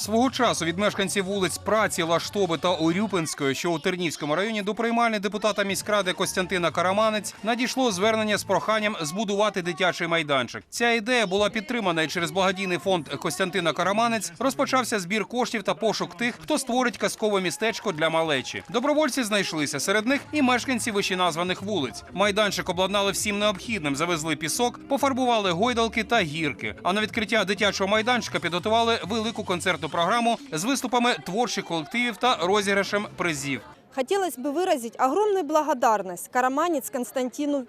Свого часу від мешканців вулиць Праці, Лаштоби та Урюпинської, що у Тернівському районі, до приймальні депутата міськради Костянтина Караманець надійшло звернення з проханням збудувати дитячий майданчик. Ця ідея була підтримана і через благодійний фонд Костянтина Караманець розпочався збір коштів та пошук тих, хто створить казкове містечко для малечі. Добровольці знайшлися серед них і мешканці вищеназваних вулиць. Майданчик обладнали всім необхідним, завезли пісок, пофарбували гойдалки та гірки. А на відкриття дитячого майданчика підготували велику концертну програму з виступами творчих колективів та розіграшем призів. Хотелось бы выразить огромную благодарность Караманец Константину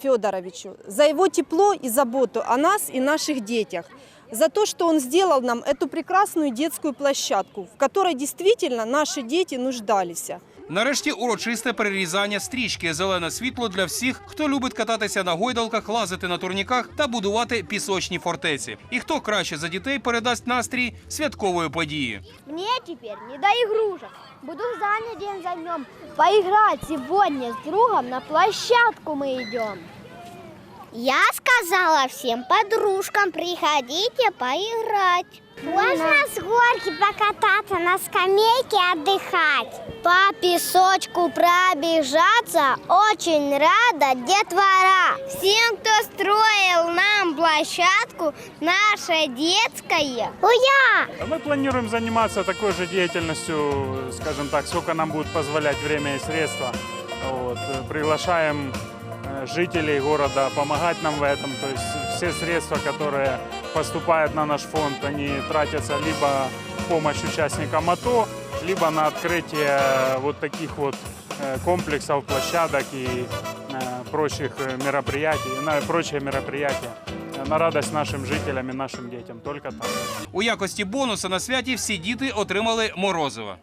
Федоровичу за его тепло и заботу о нас и наших детях, за то, что он сделал нам эту прекрасную детскую площадку, в которой действительно наши дети нуждались. Нарешті урочисте перерізання стрічки зелене світло для всіх, хто любить кататися на гойдалках, лазити на турніках та будувати пісочні фортеці. І хто краще за дітей передасть настрій святкової події. Мне теперь не до игрушек. Буду занят день за днем. Поиграть сегодня с другом на площадку мы идем. Я сказала всем подружкам, приходите поиграть. Можно с горки покататься, на скамейке отдыхать. По песочку пробежаться очень рада детвора. Всем, кто строил нам площадку, наше детское. Уя! Мы планируем заниматься такой же деятельностью, скажем так, сколько нам будет позволять время и средства. Вот. э, Приглашаем жителей города помогать нам в этом. То есть все средства, которые поступают на наш фонд, они тратятся либо в помощь участникам АТО, либо на открытие вот таких вот э, комплексов, площадок и э, прочих э, мероприятий, на прочие мероприятия э, на радость нашим жителям и нашим детям. Только так. У якості бонуса на святі всі діти отримали морозиво.